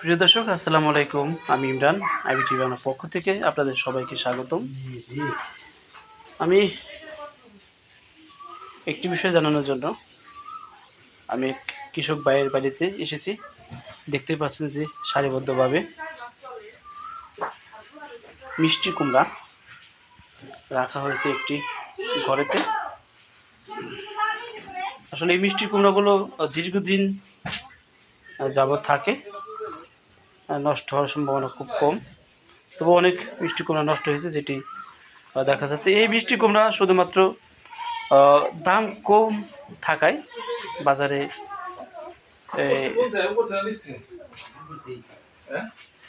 প্রিয় দর্শক, আসসালামু আলাইকুম। আমি ইমরান, আইবি টিভি বাংলার পক্ষ থেকে আপনাদের সবাইকে স্বাগতম। আমি একটি বিষয় জানানোর জন্য আমি এক কৃষক ভাইয়ের বাড়িতে এসেছি। দেখতে পাচ্ছেন যে সারিবদ্ধভাবে মিষ্টি কুমড়া রাখা হয়েছে একটি ঘরেতে। আসলে এই মিষ্টি কুমড়াগুলো দীর্ঘদিন যাবৎ থাকে। নষ্ট হওয়ার সম্ভাবনা খুব কম। তবু অনেক মিষ্টি কুমড়া নষ্ট হয়েছে, যেটি দেখা যাচ্ছে। এই মিষ্টি কুমড়া শুধুমাত্র দাম কম থাকায় বাজারে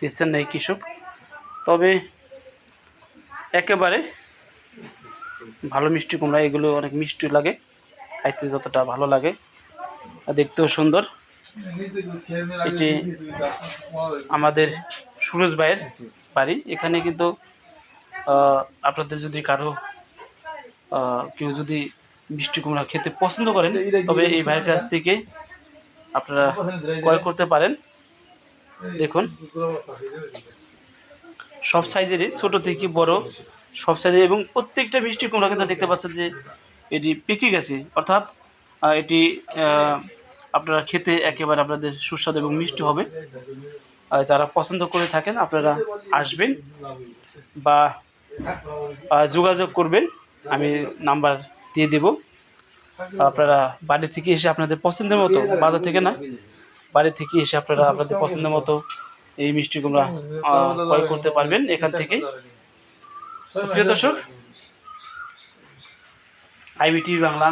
দিচ্ছেন না এই কৃষক। তবে একেবারে ভালো মিষ্টি কুমড়া, এগুলো অনেক মিষ্টি লাগে, খাইতে যতটা ভালো লাগে দেখতেও সুন্দর। এটি আমাদের সুরজ ভাইয়ের বাড়ি। এখানে কিন্তু আপনাদের যদি কারও কেউ যদি মিষ্টি কুমড়া খেতে পছন্দ করেন, তবে এই ভাইয়ের কাছ থেকে আপনারা ক্রয় করতে পারেন। দেখুন, সব সাইজেরই, ছোট থেকে বড় সব সাইজের এবং প্রত্যেকটা মিষ্টি কুমড়া কিন্তু দেখতে পাচ্ছেন যে এটি পেকে গেছে। অর্থাৎ এটি আপনারা খেতে একেবারে আপনাদের সুস্বাদু এবং মিষ্টি হবে। আর যারা পছন্দ করে থাকেন, আপনারা আসবেন বা যোগাযোগ করবেন। আমি নাম্বার দিয়ে দেব। আপনারা বাড়ি থেকে এসে আপনাদের পছন্দের মতো, বাজার থেকে না, বাড়ি থেকে এসে আপনারা আপনাদের পছন্দের মতো এই মিষ্টি কুমড়া ক্রয় করতে পারবেন এখান থেকে। প্রিয় দর্শক, আইবিটি বাংলা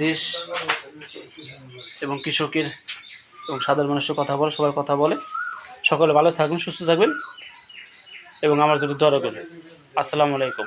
দেশ এবং কৃষকের এবং সাধারণ মানুষের কথা বলে, সবার কথা বলে। সকলে ভালো থাকবেন, সুস্থ থাকবেন এবং আমার দোয়া রাখবেন। আসসালামু আলাইকুম।